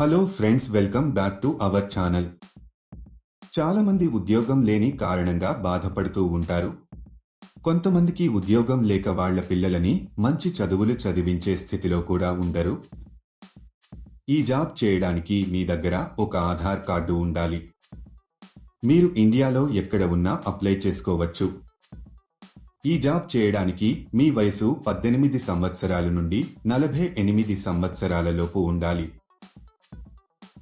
Hello friends welcome back to our channel చాలామంది ఉద్యోగం లేని కారణంగా బాధపడుతూ ఉంటారు. కొంతమందికి ఉద్యోగం లేక వాళ్ళ పిల్లలని మంచి చదువులు చదివించే స్థితిలో కూడా ఉండరు. ఈ జాబ్ చేయడానికి మీ దగ్గర ఒక ఆధార్ కార్డు ఉండాలి. మీరు ఇండియాలో ఎక్కడ ఉన్నా అప్లై చేసుకోవచ్చు. ఈ జాబ్ చేయడానికి మీ వయసు పద్దెనిమిది సంవత్సరాల నుండి నలభై ఎనిమిది సంవత్సరాలలోపు ఉండాలి.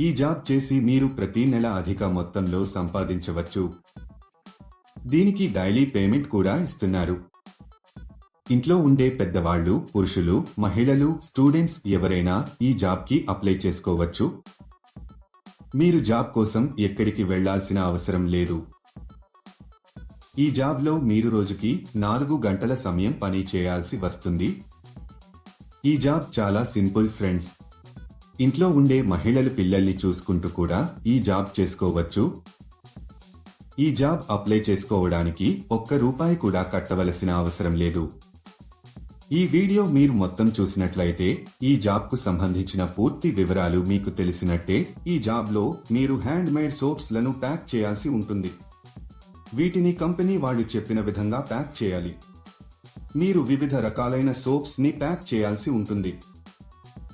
ఈ జాబ్ చేసి మీరు ప్రతి నెల అధిక మొత్తంలో సంపాదించవచ్చు. దీనికి డైలీ పేమెంట్ కూడా ఇస్తున్నారు. ఇంట్లో ఉండే పెద్దవాళ్ళు పురుషులు మహిళలు స్టూడెంట్స్ ఎవరైనా ఈ జాబ్కి అప్లై చేసుకోవచ్చు. మీరు జాబ్ కోసం ఎక్కడికి వెళ్ళాల్సిన అవసరం లేదు. ఈ జాబ్లో మీరు రోజుకి నాలుగు గంటల సమయం పని చేయాల్సి వస్తుంది. ఈ జాబ్ చాలా సింపుల్ ఫ్రెండ్స్. ఇంట్లో ఉండే మహిళలు పిల్లల్ని చూసుకుంటూ కూడా ఈ జాబ్ చేసుకోవచ్చు. ఈ జాబ్ అప్లై చేసుకోవడానికి ఒక్క రూపాయి కూడా కట్టవలసిన అవసరం లేదు. ఈ వీడియో మీరు మొత్తం చూసినట్లయితే ఈ జాబ్కు సంబంధించిన పూర్తి వివరాలు మీకు తెలిసినట్టే ఈ జాబ్లో మీరు హ్యాండ్ మేడ్ సోప్స్లను ప్యాక్ చేయాల్సి ఉంటుంది. వీటిని కంపెనీ వాళ్ళు చెప్పిన విధంగా ప్యాక్ చేయాలి. మీరు వివిధ రకాలైన సోప్స్ని ప్యాక్ చేయాల్సి ఉంటుంది.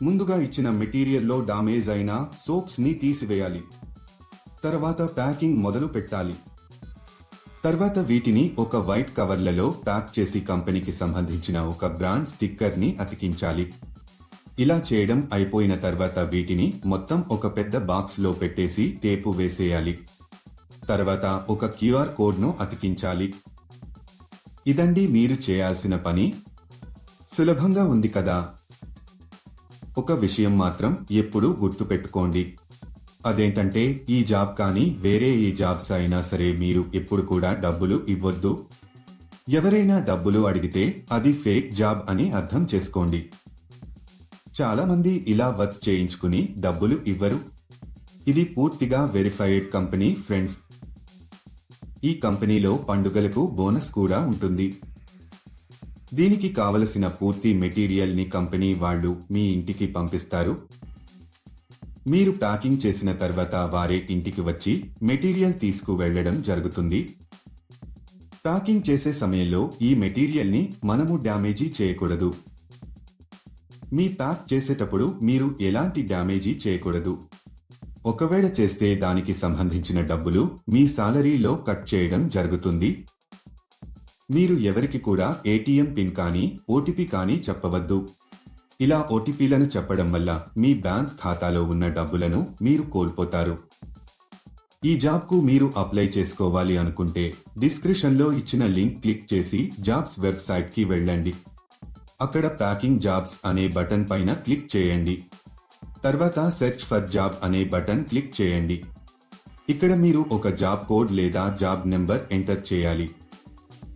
ముందుగా ఇచ్చిన మెటీరియల్లో డామేజ్ అయిన సోప్స్ని తీసివేయాలి. తర్వాత ప్యాకింగ్ మొదలు పెట్టాలి. తర్వాత వీటిని ఒక వైట్ కవర్లలో ప్యాక్ చేసి కంపెనీకి సంబంధించిన ఒక బ్రాండ్ స్టిక్కర్ని అతికించాలి. ఇలా చేయడం అయిపోయిన తర్వాత వీటిని మొత్తం ఒక పెద్ద బాక్స్లో పెట్టేసి టేపు వేసేయాలి. తర్వాత ఒక క్యూఆర్ కోడ్ను అతికించాలి. ఇదండి మీరు చేయాల్సిన పని. సులభంగా ఉంది కదా? ఒక విషయం మాత్రం ఎప్పుడూ గుర్తుపెట్టుకోండి. అదేంటంటే ఈ జాబ్ కానీ వేరే ఏ జాబ్స్ అయినా సరే మీరు ఎప్పుడు కూడా డబ్బులు ఇవ్వద్దు. ఎవరైనా డబ్బులు అడిగితే అది ఫేక్ జాబ్ అని అర్థం చేసుకోండి. చాలా మంది ఇలా వర్క్ చేయించుకుని డబ్బులు ఇవ్వరు. ఇది పూర్తిగా వెరిఫైడ్ కంపెనీ ఫ్రెండ్స్. ఈ కంపెనీలో పండుగలకు బోనస్ కూడా ఉంటుంది. దీనికి కావలసిన పూర్తి మెటీరియల్ని కంపెనీ వాళ్ళు మీ ఇంటికి పంపిస్తారు. మీరు ప్యాకింగ్ చేసిన తర్వాత వారే ఇంటికి వచ్చి మెటీరియల్ తీసుకు వెళ్ళడం జరుగుతుంది. ప్యాకింగ్ చేసే సమయంలో ఈ మెటీరియల్ని మనము డ్యామేజీ చేయకూడదు. మీ ప్యాక్ చేసేటప్పుడు మీరు ఎలాంటి డ్యామేజీ చేయకూడదు. ఒకవేళ చేస్తే దానికి సంబంధించిన డబ్బులు మీ సాలరీలో కట్ చేయడం జరుగుతుంది. మీరు ఎవరికి కూడా ఏటీఎం పిన్ కానీ ఓటీపీ కానీ చెప్పవద్దు. ఇలా ఓటీపీలను చెప్పడం వల్ల మీ బ్యాంక్ ఖాతాలో ఉన్న డబ్బులను మీరు కోల్పోతారు. ఈ జాబ్కు మీరు అప్లై చేసుకోవాలి అనుకుంటే డిస్క్రిప్షన్లో ఇచ్చిన లింక్ క్లిక్ చేసి జాబ్స్ వెబ్సైట్కి వెళ్ళండి. అక్కడ ప్యాకింగ్ జాబ్స్ అనే బటన్ పైన క్లిక్ చేయండి. తర్వాత సెర్చ్ ఫర్ జాబ్ అనే బటన్ క్లిక్ చేయండి. ఇక్కడ మీరు ఒక జాబ్ కోడ్ లేదా జాబ్ నెంబర్ ఎంటర్ చేయాలి.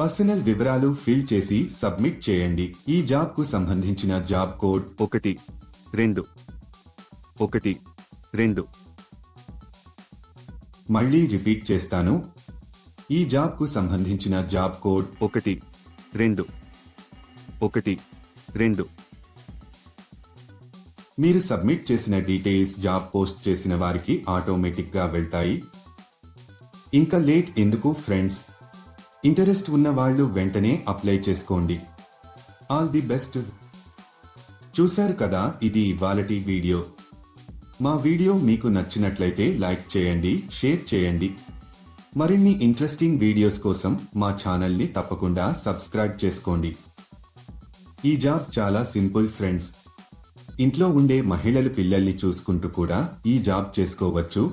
పర్సనల్ వివరాలు ఫిల్ చేసి సబ్మిట్ చేయండి. ఈ జాబ్కు సంబంధించిన జాబ్ కోడ్ ఒకటి రెండు ఒకటి రెండు. మళ్ళీ రిపీట్ చేస్తాను. ఈ జాబ్కు సంబంధించిన జాబ్ కోడ్ ఒకటి రెండు ఒకటి రెండు. మీరు సబ్మిట్ చేసిన డీటెయిల్స్ జాబ్ పోస్ట్ చేసిన వారికి ఆటోమేటిక్గా వెళ్తాయి. ఇంకా లేట్ ఎందుకు ఫ్రెండ్స్? ఇంటరెస్ట్ ఉన్న వాళ్ళు వెంటనే అప్లై చేసుకోండి. All the best. చూశారు కదా ఇది ఇవాళటి వీడియో. మా వీడియో మీకు నచ్చినట్లయితే లైక్ చేయండి షేర్ చేయండి. మరిన్ని ఇంట్రెస్టింగ్ వీడియోస్ కోసం మా ఛానల్ని తప్పకుండా సబ్స్క్రైబ్ చేసుకోండి. ఈ జాబ్ చాలా సింపుల్ ఫ్రెండ్స్. ఇంట్లో ఉండే మహిళలు పిల్లల్ని చూసుకుంటూ కూడా ఈ జాబ్ చేసుకోవచ్చు.